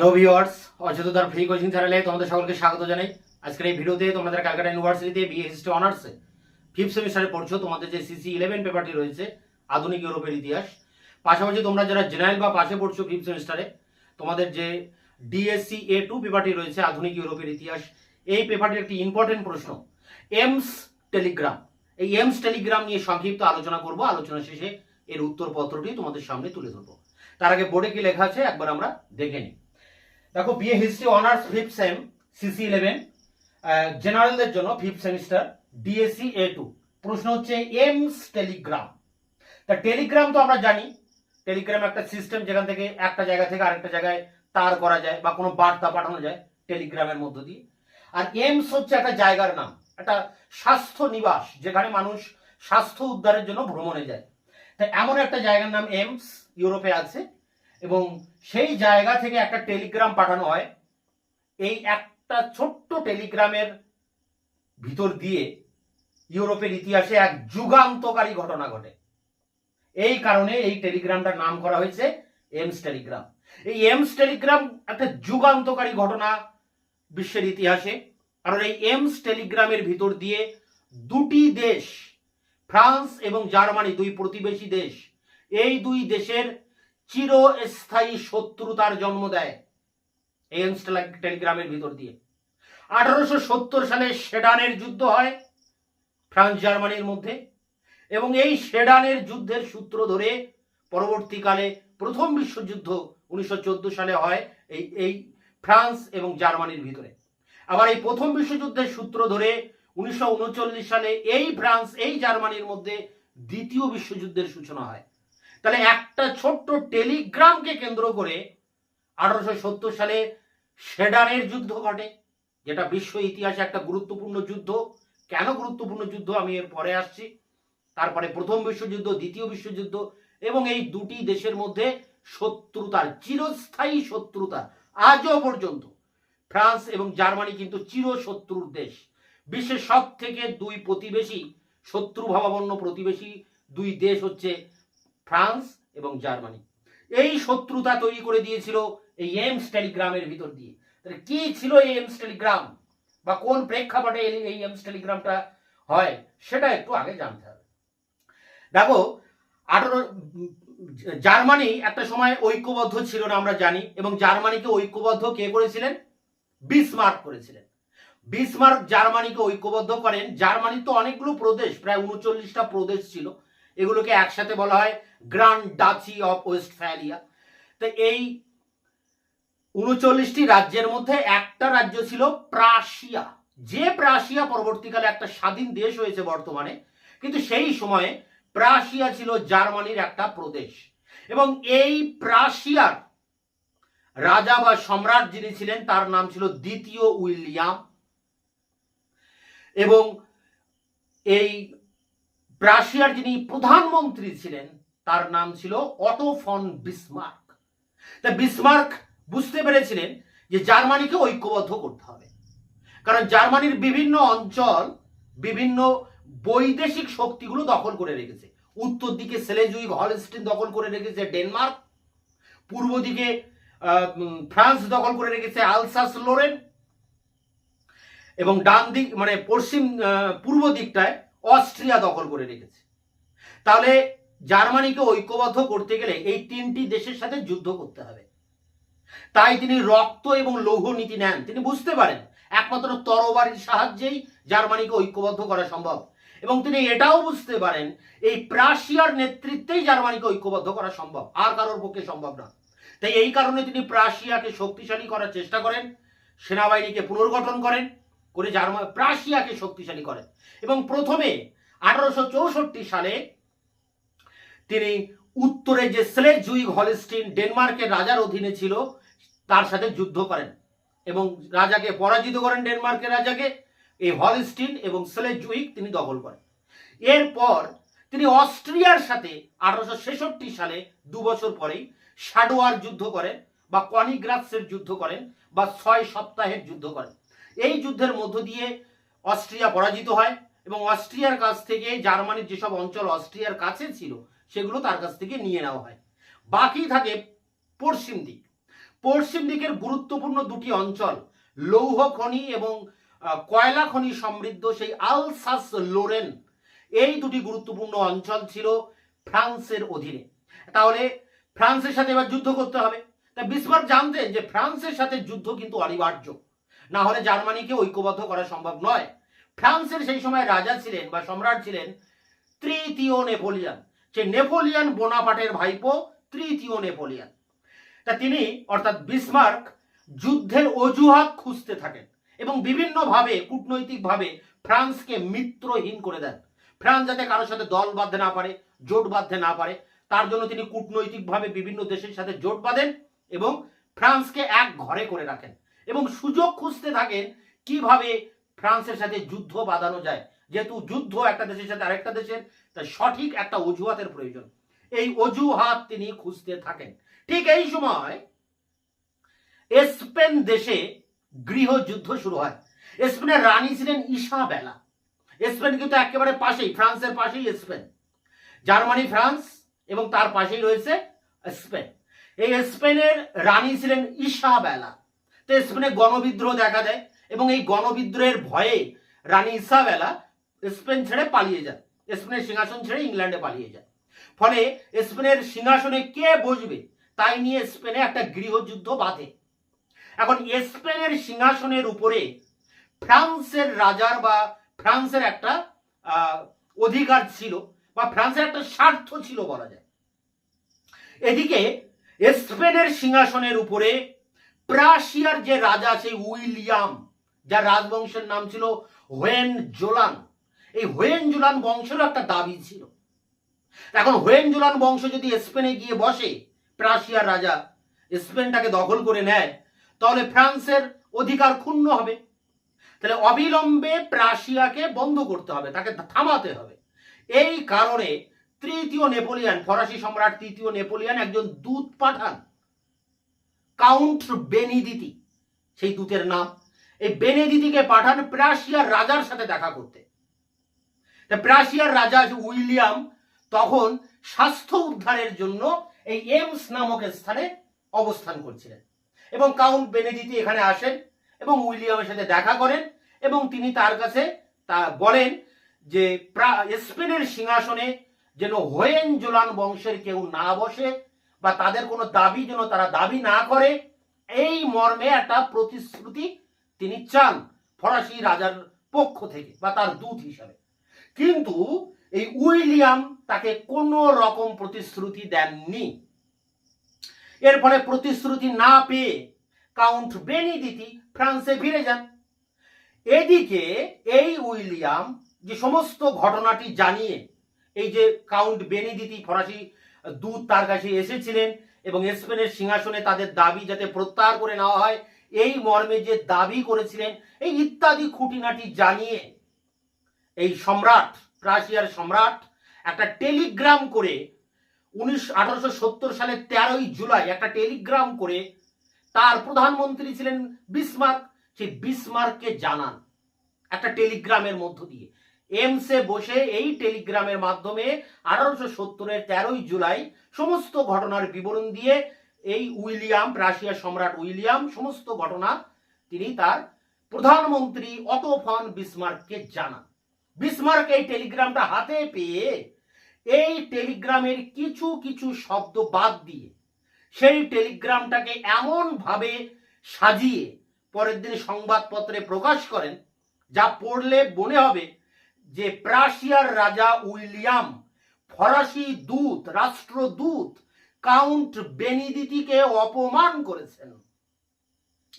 Hello viewers অচেতনার free coaching চ্যানেলে তোমাদের সকলকে স্বাগত জানাই। আজকের এই ভিডিওতে তোমাদের ক্যালকাটা ইউনিভার্সিটিতে বিএ হিস্ট্রি অনার্সে ফিফথ সেমিস্টারে পড়ছো, তোমাদের যে সিসি ইলেভেন পেপারটি রয়েছে, আধুনিক ইউরোপের ইতিহাস, পাশাপাশি তোমরা যারা জেনারেল বা পাশে পড়ছো ফিফথ সেমিস্টারে তোমাদের যে ডিএসসি এ টু পেপারটি রয়েছে, আধুনিক ইউরোপের ইতিহাস, এই পেপারটির একটি ইম্পর্টেন্ট প্রশ্ন এমস টেলিগ্রাম এই এমস টেলিগ্রাম নিয়ে সংক্ষিপ্ত আলোচনা করব, আলোচনা শেষে এর উত্তরপত্রটি তোমাদের সামনে তুলে ধরবো। তার আগে বোর্ডে কি লেখা আছে, একবার আমরা দেখে নিই। দেখো BA history honours fifth sem CC eleven জেনারেলদের জন্য fifth semester DSC A two প্রশ্ন হচ্ছে এমস টেলিগ্রাম তা টেলিগ্রাম তো আমরা জানি। টেলিগ্রাম একটা সিস্টেম যেখান থেকে একটা জায়গা থেকে আরেকটা জায়গায় তার করা যায় বা কোনো বার্তা পাঠানো যায় টেলিগ্রামের মধ্য দিয়ে। আর এমস হচ্ছে একটা জায়গার নাম, একটা স্বাস্থ্য নিবাস, যেখানে মানুষ স্বাস্থ্য উদ্ধারের জন্য ভ্রমণে যায়। তা এমন একটা জায়গার নাম এমস ইউরোপে আছে। এবং সেই জায়গা থেকে একটা টেলিগ্রাম পাঠানো হয়। এই একটা ছোট্ট টেলিগ্রামের ভিতর দিয়ে ইউরোপের ইতিহাসে এক যুগান্তকারী ঘটনা ঘটে। এই কারণে এই টেলিগ্রামটার নাম করা হয়েছে এমস টেলিগ্রাম। এই এমস টেলিগ্রাম একটা যুগান্তকারী ঘটনা বিশ্বের ইতিহাসে। কারণ এই এমস টেলিগ্রামের ভিতর দিয়ে দুটি দেশ, ফ্রান্স এবং জার্মানি, দুই প্রতিবেশী দেশ, এই দুই দেশের চিরস্থায়ী শত্রুতার জন্ম দেয় এই টেলিগ্রামের ভিতর দিয়ে। আঠারোশো সত্তর সালে সেডানের যুদ্ধ হয় ফ্রান্স, জার্মানির মধ্যে এবং এই সেডানের যুদ্ধের সূত্র ধরে পরবর্তীকালে প্রথম বিশ্বযুদ্ধ উনিশশো চোদ্দ সালে হয় এই এই ফ্রান্স এবং জার্মানির ভিতরে। আবার এই প্রথম বিশ্বযুদ্ধের সূত্র ধরে উনিশশো উনচল্লিশ সালে এই ফ্রান্স, এই জার্মানির মধ্যে দ্বিতীয় বিশ্বযুদ্ধের সূচনা হয়। তাহলে একটা ছোট্ট টেলিগ্রামকে কেন্দ্র করে আঠারোশো সত্তর সালে সেডানের যুদ্ধ ঘটে, যেটা বিশ্ব ইতিহাসে একটা গুরুত্বপূর্ণ যুদ্ধ। কেন গুরুত্বপূর্ণ যুদ্ধ? আমি এর পরে আসছি। তারপরে প্রথম বিশ্বযুদ্ধ, দ্বিতীয় বিশ্বযুদ্ধ এবং এই দুটি দেশের মধ্যে শত্রুতার, চিরস্থায়ী শত্রুতা আজও পর্যন্ত ফ্রান্স এবং জার্মানি কিন্তু চিরশত্রুর দেশ। বিশ্বের সব থেকে দুই প্রতিবেশী শত্রু ভাবাপন্ন প্রতিবেশী দুই দেশ হচ্ছে ফ্রান্স এবং জার্মানি। এই শত্রুতা তৈরি করে দিয়েছিল এই এমস টেলিগ্রামের ভিতর দিয়ে। তাহলে কি ছিল এই এমস টেলিগ্রাম? বা কোন প্রেক্ষাপটে এই- এমস টেলিগ্রামটা হয়? সেটা একটু আগে জানতে হবে। দেখো, আঠারো, জার্মানি একটা সময় ঐক্যবদ্ধ ছিল না আমরা জানি, এবং জার্মানিকে ঐক্যবদ্ধ কে করেছিলেন? বিসমার্ক করেছিলেন। বিসমার্ক জার্মানিকে ঐক্যবদ্ধ করেন। জার্মানির তো অনেকগুলো প্রদেশ, প্রায় উনচল্লিশটা প্রদেশ ছিল। এগুলোকে একসাথে বলা হয় grand duchy of west Westphalia তো এই উনচল্লিশটি রাজ্যের মধ্যে একটা রাজ্য ছিল প্রাশিয়া। যে প্রাশিয়া পরবর্তীকালে একটা স্বাধীন দেশ হয়েছে বর্তমানে, কিন্তু সেই সময়ে প্রাশিয়া ছিল জার্মানির একটা প্রদেশ। এবং এই প্রাশিয়ার রাজা বা সম্রাট যিনি ছিলেন, তার নাম ছিল দ্বিতীয় উইলিয়াম। এবং এই প্রাশিয়ার যিনি প্রধানমন্ত্রী ছিলেন, তার নাম ছিল অটো ফন বিসমার্ক। তা বিসমার্ক বুঝতে পেরেছিলেন যে জার্মানিকে ঐক্যবদ্ধ করতে হবে। কারণ জার্মানির বিভিন্ন অঞ্চল বিভিন্ন বৈদেশিক শক্তিগুলো দখল করে রেখেছে। উত্তর দিকে সেলেজুইক হলস্টিন দখল করে রেখেছে ডেনমার্ক। পূর্ব দিকে ফ্রান্স দখল করে রেখেছে আলসাস লোরেন। এবং ডান দিক মানে পশ্চিম পূর্ব দিকটায় অস্ট্রিয়া দখল করে রেখেছে। তাহলে জার্মানিকে ঐক্যবদ্ধ করতে গেলে এই তিনটি দেশের সাথে যুদ্ধ করতে হবে। তাই তিনি রক্ত এবং লৌহ নীতি নেন। তিনি বুঝতে পারেন, একমাত্র তরবারির সাহায্যেই জার্মানিকে ঐক্যবদ্ধ করা সম্ভব। এবং তিনি এটাও বুঝতে পারেন, এই প্রাশিয়ার নেতৃত্বেই জার্মানিকে ঐক্যবদ্ধ করা সম্ভব। আর কারোর পক্ষে সম্ভব না। তাই এই কারণে তিনি প্রাশিয়াকে শক্তিশালী করার চেষ্টা করেন, সেনাবাহিনীকে পুনর্গঠন করেন করে জার্মান প্রাশিয়াকে শক্তিশালী করেন। এবং প্রথমে আঠারোশো চৌষট্টি সালে তিনি উত্তরে যে স্লেজুইগ হলস্টিন ডেনমার্কের রাজার অধীনে ছিল, তার সাথে যুদ্ধ করেন এবং রাজাকে পরাজিত করেন ডেনমার্কের রাজাকে। এই হলস্টিন এবং স্লেজুইগ তিনি দখল করেন। এরপর তিনি অস্ট্রিয়ার সাথে আঠারোশো ছেষট্টি সালে দু বছর পরেই সাডোয়ার যুদ্ধ করেন বা কনিগ্রাসের যুদ্ধ করেন বা ছয় সপ্তাহের যুদ্ধ করেন। এই যুদ্ধের মধ্য দিয়ে অস্ট্রিয়া পরাজিত হয় এবং অস্ট্রিয়ার কাছ থেকে জার্মানির যেসব অঞ্চল অস্ট্রিয়ার কাছে ছিল, সেগুলো তার কাছ থেকে নিয়ে নেওয়া হয়। বাকি থাকে পশ্চিম দিক। পশ্চিম দিকের গুরুত্বপূর্ণ দুটি অঞ্চল, লৌহ খনি এবং কয়লা খনি সমৃদ্ধ সেই আলসাস লোরেন। এই দুটি গুরুত্বপূর্ণ অঞ্চল ছিল ফ্রান্সের অধীনে। তাহলে ফ্রান্সের সাথে এবার যুদ্ধ করতে হবে। তা বিসমার্ক জানতেন যে ফ্রান্সের সাথে যুদ্ধ কিন্তু অনিবার্য। না হলে জার্মানিকে ঐক্যবদ্ধ করা সম্ভব নয়। ফ্রান্সের সেই সময় রাজা ছিলেন বা সম্রাট ছিলেন তৃতীয় নেপোলিয়ান সে নেপোলিয়ান বোনাপাটের ভাইপো তৃতীয় নেপোলিয়ান। তা তিনি, অর্থাৎ বিসমার্ক, যুদ্ধের অজুহাত খুঁজতে থাকেন এবং বিভিন্নভাবে, কূটনৈতিকভাবে ফ্রান্সকে মিত্রহীন করে দেন। ফ্রান্স যাতে কারোর সাথে দল বাঁধতে না পারে, জোট বাঁধতে না পারে, তার জন্য তিনি কূটনৈতিকভাবে বিভিন্ন দেশের সাথে জোট বাঁধেন এবং ফ্রান্সকে এক ঘরে করে রাখেন। এবং সুযোগ খুঁজতে থাকেন কীভাবে ফ্রান্সের সাথে যুদ্ধ বাঁধানো যায়। যেহেতু যুদ্ধ একটা দেশের সাথে আরেকটা দেশের, তাই সঠিক একটা অজুহাতের প্রয়োজন। এই অজুহাত তিনি খুঁজতে থাকেন। ঠিক এই সময় স্পেন দেশে গৃহযুদ্ধ শুরু হয়। স্পেনের রানী ছিলেন ইসাবেলা স্পেন কিন্তু একেবারে পাশেই, ফ্রান্সের পাশেই স্পেন। জার্মানি, ফ্রান্স, এবং তার পাশেই রয়েছে স্পেন। এই স্পেনের রানী ছিলেন ইসাবেলা তো স্পেনে গণবিদ্রোহ দেখা দেয় এবং এই গণবিদ্রোহের ভয়ে রানী ইসাবেলা স্পেন ছেড়ে পালিয়ে যায়। স্পেনের সিংহাসন ছেড়ে ইংল্যান্ডে পালিয়ে যায়। ফলে স্পেনের সিংহাসনে কে বসবে তাই নিয়ে স্পেনে একটা গৃহযুদ্ধ বাঁধে। এখন স্পেনের সিংহাসনের উপরে ফ্রান্সের রাজার বা ফ্রান্সের একটা অধিকার ছিল বা ফ্রান্সের একটা স্বার্থ ছিল বলা যায়। এদিকে স্পেনের সিংহাসনের উপরে প্রাশিয়ার যে রাজা সেই উইলিয়াম, যার রাজবংশের নাম ছিল হোয়েন জোলান। এই হোয়েন জোলান বংশেরও একটা দাবি ছিল। এখন হোয়েন জোলান বংশ যদি স্পেনে গিয়ে বসে, প্রাশিয়ার রাজা স্পেনটাকে দখল করে নেয়, তাহলে ফ্রান্সের অধিকার ক্ষুণ্ণ হবে। তাহলে অবিলম্বে প্রাশিয়াকে বন্ধ করতে হবে, তাকে থামাতে হবে। এই কারণে তৃতীয় নেপোলিয়ান, ফরাসি সম্রাট তৃতীয় নেপোলিয়ান একজন দূত পাঠান। কাউন্ট বেনিদিতি, সেই দূতের নাম। এই বেনেদিতিকে পাঠান প্রাশিয়ার রাজার সাথে দেখা করতে। প্রাশিয়ার রাজা উইলিয়াম, তখন স্বাস্থ্য উদ্ধারের জন্য এই এমস নামক স্থানে অবস্থান করছিলেন। এবং কাউন্ট বেনেদিতি এখানে আসেন এবং উইলিয়ামের সাথে দেখা করেন এবং তিনি তার কাছে তা বলেন যে স্পেনের সিংহাসনে যেন হোয়েন জোলান বংশের কেউ না বসে বা তাদের কোনো দাবি যেন তারা দাবি না করে, এই মর্মে একটা প্রতিশ্রুতি তিনি চান ফরাসি রাজার পক্ষ থেকে বা তার দূত হিসাবে। কিন্তু এই উইলিয়াম তাকে কোনো রকম প্রতিশ্রুতি দেননি। এর ফলে প্রতিশ্রুতি না পেয়ে কাউন্ট বেনিদিতি ফ্রান্সে ফিরে যান। এদিকে এই উইলিয়াম যে সমস্ত ঘটনাটি জানিয়ে, এই যে কাউন্ট বেনিদিতি ফরাসি দূত তার কাছে এসেছিলেন এবং স্পেনের সিংহাসনে তাদের দাবি যাতে প্রত্যাহার করে নেওয়া হয়, এই মর্মে যে দাবি করেছিলেন, এই ইত্যাদি খুঁটিনাটি জানিয়ে এই সম্রাট, রাশিয়ার সম্রাট, একটা টেলিগ্রাম করে উনিশ, আঠারোশো সালের তেরোই জুলাই একটা টেলিগ্রাম করে তার প্রধানমন্ত্রী ছিলেন বিসমার্ক। সেই বিসমার্ককে জানান, একটা টেলিগ্রামের মধ্য দিয়ে। এমসে বসে এই টেলিগ্রামের মাধ্যমে আঠারোশো সত্তরের তেরোই জুলাই সমস্ত ঘটনার বিবরণ দিয়ে এই উইলিয়াম, রাশিয়ার সম্রাট উইলিয়াম, সমস্ত ঘটনা তিনি তার প্রধানমন্ত্রী অটো ফন বিসমার্ককে জানান। বিসমার্ক এই টেলিগ্রামটা হাতে পেয়ে এই টেলিগ্রামের কিছু কিছু শব্দ বাদ দিয়ে সেই টেলিগ্রামটাকে এমন ভাবে সাজিয়ে পরের দিন সংবাদপত্রে প্রকাশ করেন, যা পড়লে মনে হবে যে প্রাশিয়ার রাজা উইলিয়াম, ফরাসি দূত, রাষ্ট্রদূত কাউন্ট বেনিদিতিকে অপমান করেছেন।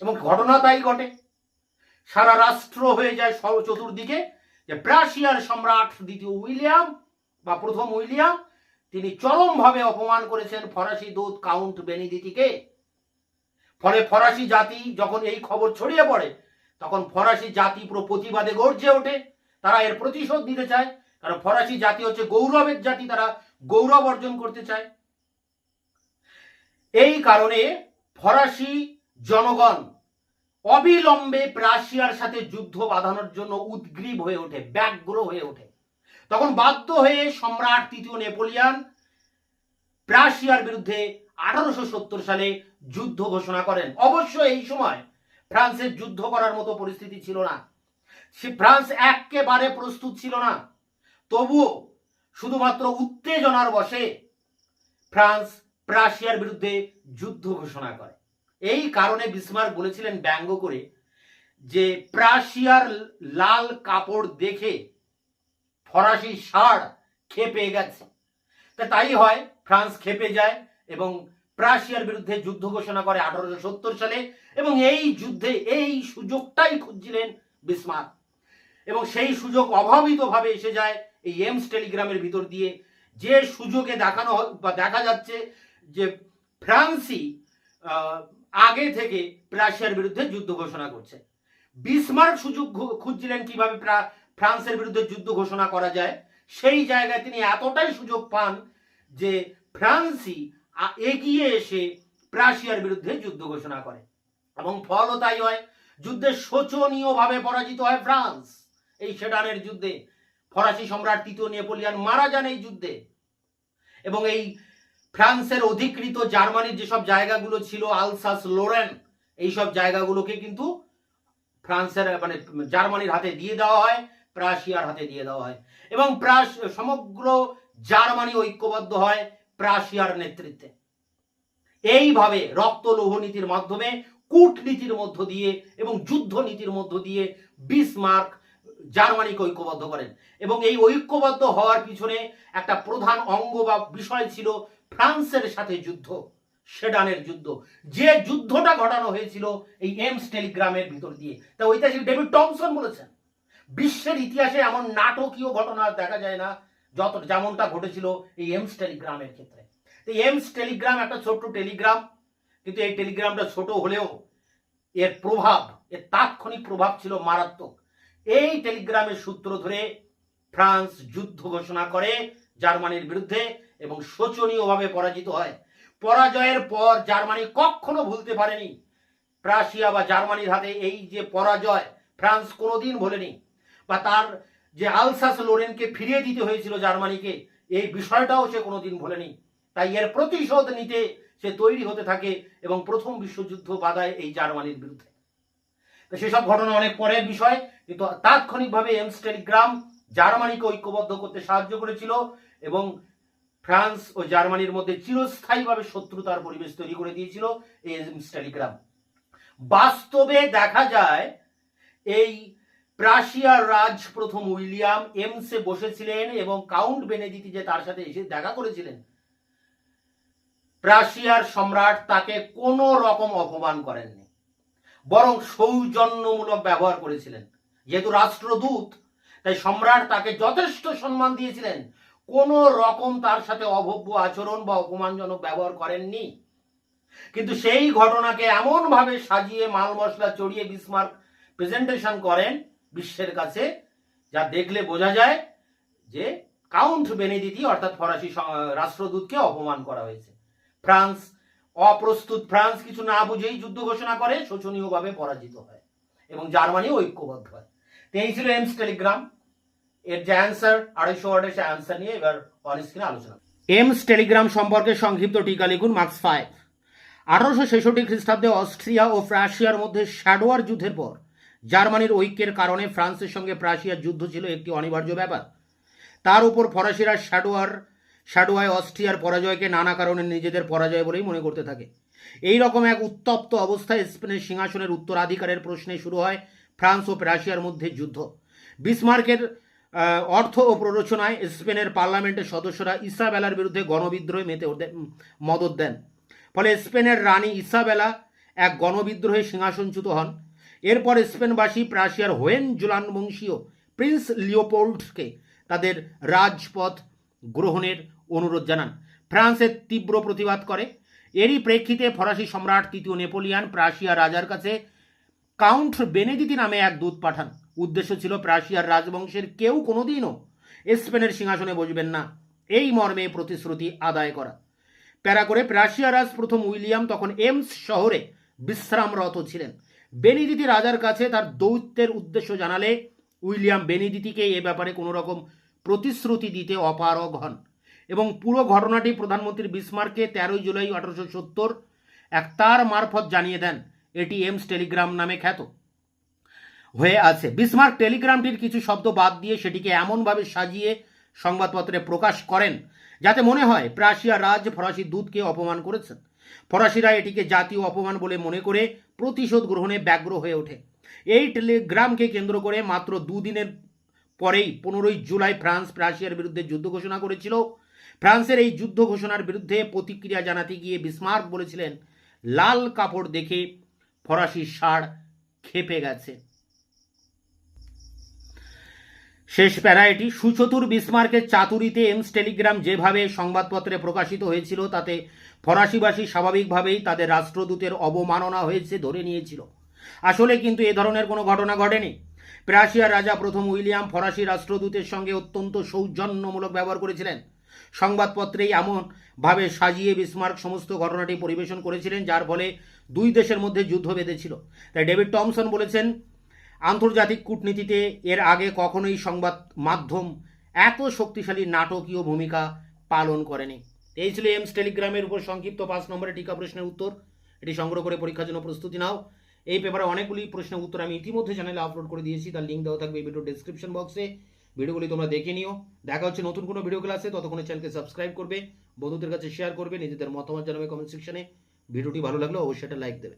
এবং ঘটনা তাই ঘটে। সারা রাষ্ট্র হয়ে যায় চতুর্দিকে যে প্রাশিয়ার সম্রাট দ্বিতীয় উইলিয়াম বা প্রথম উইলিয়াম, তিনি চরমভাবে অপমান করেছেন ফরাসি দূত কাউন্ট বেনিদিতিকে। ফলে ফরাসি জাতি যখন এই খবর ছড়িয়ে পড়ে, তখন ফরাসি জাতি পুরো প্রতিবাদে গর্জে ওঠে। তারা এর প্রতিশোধ নিতে চায়, কারণ ফরাসি জাতি হচ্ছে গৌরবের জাতি, তারা গৌরব অর্জন করতে চায়। এই কারণে ফরাসি জনগণ অবিলম্বে প্রাশিয়ার সাথে যুদ্ধ বাঁধানোর জন্য উদ্গ্রীব হয়ে ওঠে, ব্যগ্র হয়ে ওঠে। তখন বাধ্য হয়ে সম্রাট তৃতীয় নেপোলিয়ান প্রাশিয়ার বিরুদ্ধে আঠারোশো সত্তর সালে যুদ্ধ ঘোষণা করেন। অবশ্য এই সময় ফ্রান্সের যুদ্ধ করার মতো পরিস্থিতি ছিল না। ফ্রান্স একেবারে প্রস্তুত ছিল না। তবুও শুধুমাত্র উত্তেজনার বশে ফ্রান্স প্রাশিয়ার বিরুদ্ধে যুদ্ধ ঘোষণা করে। এই কারণে বিসমার্ক বলেছিলেন ব্যঙ্গ করে যে প্রাশিয়ার লাল কাপড় দেখে ফরাসি ষাঁড় খেপে গেছে। তা তাই হয়, ফ্রান্স খেপে যায় এবং প্রাশিয়ার বিরুদ্ধে যুদ্ধ ঘোষণা করে আঠারোশো সত্তর সালে এবং এই যুদ্ধে এই সুযোগটাই খুঁজছিলেন বিসমার্ক এবং সেই সুযোগ অভাবিতভাবে এসে যায় এই এমস টেলিগ্রামের ভিতর দিয়ে। যে সুযোগে দেখানো বা দেখা যাচ্ছে যে ফ্রান্সই আগে থেকে প্রাশিয়ার বিরুদ্ধে যুদ্ধ ঘোষণা করছে। বিসমার্ক সুযোগ খুঁজছিলেন কীভাবে ফ্রান্সের বিরুদ্ধে যুদ্ধ ঘোষণা করা যায়। সেই জায়গায় তিনি এতটাই সুযোগ পান যে ফ্রান্সই এগিয়ে এসে প্রাশিয়ার বিরুদ্ধে যুদ্ধ ঘোষণা করে। এবং ফলও তাই হয়, যুদ্ধে শোচনীয়ভাবে পরাজিত হয় ফ্রান্স। এই সেডানের যুদ্ধে ফরাসি সম্রাট তৃতীয় নেপোলিয়ান মারা যান এই যুদ্ধে। এবং এই ফ্রান্সের অধিকৃত জার্মানির যেসব জায়গাগুলো ছিল, আলসাস, লোরেন, এইসব জায়গাগুলোকে কিন্তু ফ্রান্সের মানে জার্মানির হাতে দিয়ে দেওয়া হয়, প্রাশিয়ার হাতে দিয়ে দেওয়া হয়। এবং প্রাস সমগ্র জার্মানি ঐক্যবদ্ধ হয় প্রাশিয়ার নেতৃত্বে। এইভাবে রক্ত লৌহ নীতির মাধ্যমে, কূটনীতির মধ্য দিয়ে এবং যুদ্ধ নীতির মধ্য দিয়ে বিসমার্ক জার্মানিকে ঐক্যবদ্ধ করেন। এবং এই ঐক্যবদ্ধ হওয়ার পিছনে একটা প্রধান অঙ্গ বা বিষয় ছিল ফ্রান্সের সাথে যুদ্ধ, সেডানের যুদ্ধ। যে যুদ্ধটা ঘটানো হয়েছিল এই এমস টেলিগ্রামের ভিতর দিয়ে। তা ঐতিহাসিক ডেভিড টমসন বলেছেন, বিশ্বের ইতিহাসে এমন নাটকীয় ঘটনা দেখা যায় না, যত, যেমনটা ঘটেছিল এই এমস টেলিগ্রামের ক্ষেত্রে। তো এমস টেলিগ্রাম একটা ছোট্ট টেলিগ্রাম, কিন্তু এই টেলিগ্রামটা ছোট হলেও এর প্রভাব, এর তাৎক্ষণিক প্রভাব ছিল মারাত্মক। এই টেলিগ্রামের সূত্র ধরে ফ্রান্স যুদ্ধ ঘোষণা করে জার্মানির বিরুদ্ধে এবং শোচনীয়ভাবে পরাজিত হয়। পরাজয়ের পর জার্মানি কখনো ভুলতে পারেনি। প্রাশিয়া বা জার্মানির হাতে এই যে পরাজয় ফ্রান্স কোনোদিন ভোলেনি বা তার যে আলসাস লোরেনকে ফিরিয়ে দিতে হয়েছিল জার্মানিকে, এই বিষয়টাও সে কোনোদিন ভোলেনি। তাই এর প্রতিশোধ নিতে সে তৈরি হতে থাকে এবং প্রথম বিশ্বযুদ্ধ বাধায় এই জার্মানির বিরুদ্ধে। তো সেসব ঘটনা অনেক পরের বিষয়। কিন্তু তাৎক্ষণিকভাবে এমস টেলিগ্রাম জার্মানিকে ঐক্যবদ্ধ করতে সাহায্য করেছিল এবং ফ্রান্স ও জার্মানির মধ্যে চিরস্থায়ীভাবে শত্রুতার পরিবেশ তৈরি করে দিয়েছিল এই এমস টেলিগ্রাম। বাস্তবে দেখা যায়, এই প্রাশিয়ার রাজ প্রথম উইলিয়াম এমসে বসেছিলেন এবং কাউন্ট বেনেদিতি যে তার সাথে এসে দেখা করেছিলেন, প্রাশিয়ার সম্রাট তাকে কোনো রকম অপমান করেননি। বরং সৌজন্যমূলক ব্যবহার করেছিলেন। যেহেতু রাষ্ট্রদূত, তাই সম্রাট তাকে যথেষ্ট সম্মান দিয়েছিলেন। কোনো রকম তার সাথে অভব্য আচরণ বা অপমানজনক ব্যবহার করেননি। কিন্তু সেই ঘটনাকে এমনভাবে সাজিয়ে, মাল মশলা চড়িয়ে বিসমার্ক প্রেজেন্টেশন করেন বিশ্বের কাছে, যা দেখলে বোঝা যায় যে কাউন্ট বেনেদিতি অর্থাৎ ফরাসি রাষ্ট্রদূতকে অপমান করা হয়েছে। ফ্রান্স অপ্রস্তুত ফ্রান্স কিছু না বুঝেই যুদ্ধ ঘোষণা করে শোচনীয়ভাবে পরাজিত হয় এবং জার্মানি ঐক্যবদ্ধ হয়। তো এই ছিল এমস টেলিগ্রাম, এর যে অ্যান্সার, আড়াইশো ওয়ার্ডের অ্যান্সার নিয়ে এবার অন আলোচনা এমস টেলিগ্রাম সম্পর্কে সংক্ষিপ্ত টিকা লিখুন, মার্কস ফাইভ। আঠারোশো ছেষট্টি খ্রিস্টাব্দে অস্ট্রিয়া ও প্রাশিয়ার মধ্যে শ্যাডোয়ার যুদ্ধের পর জার্মানির ঐক্যের কারণে ফ্রান্সের সঙ্গে প্রাশিয়ার যুদ্ধ ছিল একটি অনিবার্য ব্যাপার। তার উপর ফরাসিরা শ্যাডোয়ার শ্যাডোয়ায় অস্ট্রিয়ার পরাজয়কে নানা কারণে নিজেদের পরাজয় বলেই মনে করতে থাকে। এই রকম এক উত্তপ্ত অবস্থায় স্পেনের সিংহাসনের উত্তরাধিকারের প্রশ্নে শুরু হয় ফ্রান্স ও প্রাশিয়ার মধ্যে যুদ্ধ। বিসমার্কের অর্থ ও প্ররোচনায় স্পেনের পার্লামেন্টের সদস্যরা ইসাবেলার বিরুদ্ধে গণবিদ্রোহে মেতে মদত দেন। ফলে স্পেনের রানী ইসাবেলা এক গণবিদ্রোহে সিংহাসনচ্যুত হন। এরপর স্পেনবাসী প্রাশিয়ার হোয়েন জুলান বংশীয় প্রিন্স লিওপোল্ডকে তাদের রাজপথ গ্রহণের অনুরোধ জানান। ফ্রান্সের তীব্র প্রতিবাদ করে। এরই প্রেক্ষিতে ফরাসি সম্রাট তৃতীয় নেপোলিয়ান প্রাশিয়া রাজার কাছে কাউন্ট বেনেদিতি নামে এক দূত পাঠান। উদ্দেশ্য ছিল প্রাশিয়ার রাজবংশের কেউ কোনোদিনও স্পেনের সিংহাসনে বসবেন না। এই মর্মে প্রতিশ্রুতি আদায় করা। প্যারা করে প্রাশিয়া রাজ প্রথম উইলিয়াম তখন এমস শহরে বিশ্রামরত ছিলেন। বেনিদিতি রাজার কাছে তার দৌত্যের উদ্দেশ্য জানালে উইলিয়াম বেনিদিতিকে এ ব্যাপারে কোনো রকম প্রতিশ্রুতি দিতে অপারগ হন এবং পুরো ঘটনাটি প্রধানমন্ত্রী বিসমার্কে তেরোই জুলাই আঠারোশো সত্তর এক তার মারফত জানিয়ে দেন। এটি এমস টেলিগ্রাম নামে খ্যাত। হয়ে আছে। বিসমার্ক টেলিগ্রামটির কিছু শব্দ বাদ দিয়ে সেটিকে এমনভাবে সাজিয়ে সংবাদপত্রে প্রকাশ করেন যাতে মনে হয় প্রাশিয়া রাজ ফরাসি দূতকে অপমান করেছেন। ফরাসিরা এটিকে জাতীয় অপমান বলে মনে করে প্রতিশোধ গ্রহণে ব্যগ্র হয়ে ওঠে। এই টেলিগ্রামকে কেন্দ্র করে মাত্র দুদিনের পরেই পনেরোই জুলাই ফ্রান্স প্রাশিয়ার বিরুদ্ধে যুদ্ধ ঘোষণা করেছিল। ফ্রান্সের এই যুদ্ধ ঘোষণার বিরুদ্ধে প্রতিক্রিয়া জানাতে গিয়ে বিসমার্ক বলেছিলেন, লাল কাপড় দেখে ফরাসি ষাঁড় খেপে গেছে। শেষ প্যারাইটি সুচতুর বিসমার্কের চাতুরিতে এমস টেলিগ্রাম যেভাবে সংবাদপত্রে প্রকাশিত হয়েছিল, তাতে ফরাসিবাসী স্বাভাবিকভাবেই তাদের রাষ্ট্রদূতের অবমাননা হয়েছে ধরে নিয়েছিল। আসলে কিন্তু এ ধরনের কোনো ঘটনা ঘটেনি। প্রাশিয়ার রাজা প্রথম উইলিয়াম ফরাসি রাষ্ট্রদূতের সঙ্গে অত্যন্ত সৌজন্যমূলক ব্যবহার করেছিলেন। সংবাদপত্রেই এমন ভাবে সাজিয়ে বিসমার্ক সমস্ত ঘটনাটি পরিবেশন করেছিলেন, যার ফলে দুই দেশের মধ্যে যুদ্ধ বেঁধেছিল। তাই ডেভিড টমসন বলেছেন, আন্তর্জাতিক কূটনীতিতে এর আগে কখনোই সংবাদ মাধ্যম এত শক্তিশালী নাটকীয় ভূমিকা পালন করেনি। এই ছিল এমস টেলিগ্রামের উপর সংক্ষিপ্ত পাঁচ নম্বরে টিকা প্রশ্নের উত্তর। এটি সংগ্রহ করে পরীক্ষার জন্য প্রস্তুতি নাও। এই পেপারে অনেকগুলি প্রশ্নের উত্তর আমি ইতিমধ্যে চ্যানেলে আপলোড করে দিয়েছি, তার লিঙ্ক দেওয়া থাকবে এই ভিডিও ডিসক্রিপশন বক্সে ভিডিওগুলি তোমরা দেখে নিও। দেখা হচ্ছে নতুন কোনো ভিডিও ক্লাসে ততক্ষণে চ্যানেলকে সাবস্ক্রাইব করবে, বন্ধুদের কাছে শেয়ার করবে, নিজেদের মতামত জানাবে কমেন্ট সেকশনে ভিডিওটি ভালো লাগলে অবশ্যই একটা লাইক দেবে।